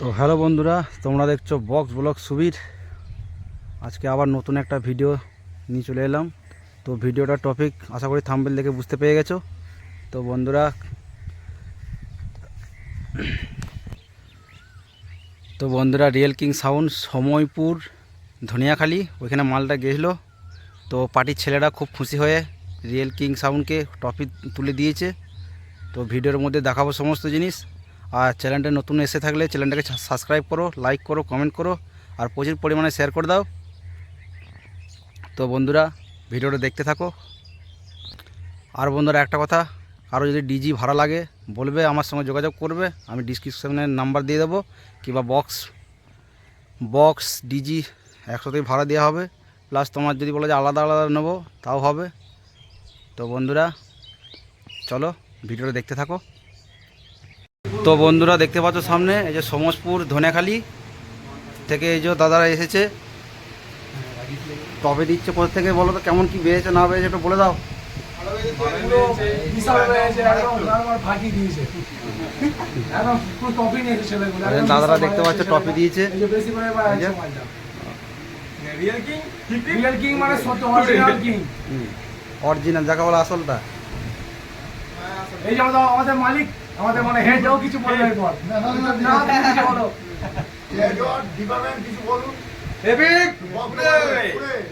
তো হ্যালো বন্ধুরা, তোমরা দেখছ বক্স ব্লগ সুবির। আজকে আবার নতুন একটা ভিডিও নিয়ে চলে এলাম। তো ভিডিওটার টপিক, আশা করি থাম্বেল দেখে বুঝতে পেরে গেছো। তো বন্ধুরা তো বন্ধুরা real king sound Samaypur, Dhaniakhali, ওইখানে মালটা গেছিল। তো পার্টির ছেলেরা খুব খুশি হয়ে রিয়েল কিং সাউন্ডকে ট্রফি তুলে দিয়েছে। তো ভিডিওর মধ্যে দেখাবো সমস্ত জিনিস। আর চ্যানেলটা নতুন এসে থাকলে চ্যানেলটাকে সাবস্ক্রাইব করো লাইক করো কমেন্ট করো, আর প্রচুর পরিমাণে শেয়ার করে দাও। তো বন্ধুরা, ভিডিওটা দেখতে থাকো। আর বন্ধুরা, একটা কথা, কারও যদি ডিজি ভাড়া লাগে, বলবে, আমার সঙ্গে যোগাযোগ করবে, আমি ডিসক্রিপশানে নাম্বার দিয়ে দেবো, কিংবা বক্স বক্স ডিজি একসাথেই ভাড়া দেওয়া হবে প্লাস তোমার যদি বলো যে আলাদা আলাদা নেব, তাও হবে। তো বন্ধুরা, চলো, ভিডিওটা দেখতে থাকো। তো বন্ধুরা দেখতে পাচ্ছ সামনে, এই যে সমসপুর ধনেখালি থেকে এই যে দাদারা এসেছে। তবে দিচ্ছে, কোথা থেকে বলো তো, কেমন কি বেড়েছে, না বেড়েছে একটু বলে দাও। দাদারা দেখতে পাচ্ছ। টপি দিয়েছে। অরিজিনাল, যাকে বলো আসলটা। এই যে আমাদের মালিক। আমাদের মানে হেড ও কিছু বলবে এরপর না তুমি কিছু বলো।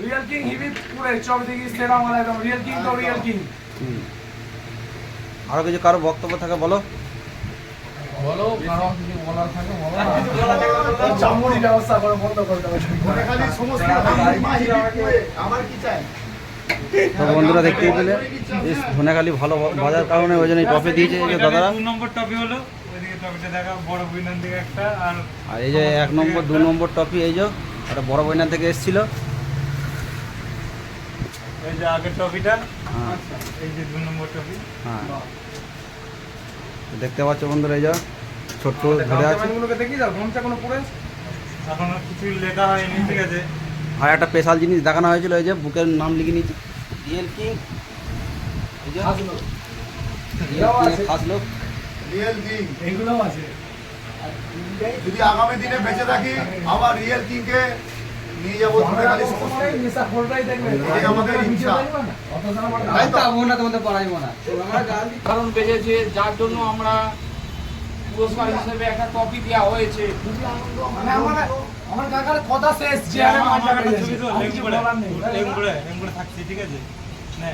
রিয়েল কিং হিবি পুরে। চক দেখি সেরা মাল একদম রিয়েল কিং তো রিয়েল কিং। আরও কিছু কারও বক্তব্য থাকে বলো? বলো কারণ কিছু বলার থাকে বলো। চামড়ি ব্যবস্থা করে বন্ধ করে দেবে তো বন্ধুরা দেখতেই পেলে। বেশ ধনেখালি ভালো বাজার কারণে ওই জন্য এই টপি দিয়েছে এই যে দাদারা। দু নম্বর টপি হলো। ওইদিকে টপিটা দেখা বড় বইনার দিকে একটা আর এই যে এক নম্বর দু নম্বর টপি এই যে একটা বড় বইনার থেকে এসেছিল। এই যে আগের টপিটা হ্যাঁ। এই যে দু নম্বর টপি হ্যাঁ। দেখতে পাচ্ছ বন্ধুরা এই যে ছোট্ট ধরে আছে। গুলোকে দেখি দাও ঘুমটা কোনো পুরে এখনও কিছু লেখা হয়নি ঠিক আছে। আর একটা স্পেশাল জিনিস দেখানো হয়েছিল এই যে বুকের নাম লিখে নিয়েছি। রিয়েল কিং রিয়েল এগুলোও আছে। যদি আগামী দিনে বেঁচে থাকি আবার রিয়েল কিংকে নিয়ে যাব আমাদের ইচ্ছা। কারণ বেজেছে যার জন্য আমরা পুরস্কার হিসেবে একটা ট্রফি দেওয়া হয়েছে। আমার কাকার কথা শেষ যে আমার কাকার ছবি তো করে লেগুড়ে লেগুড়ে থাকছি ঠিক আছে? না।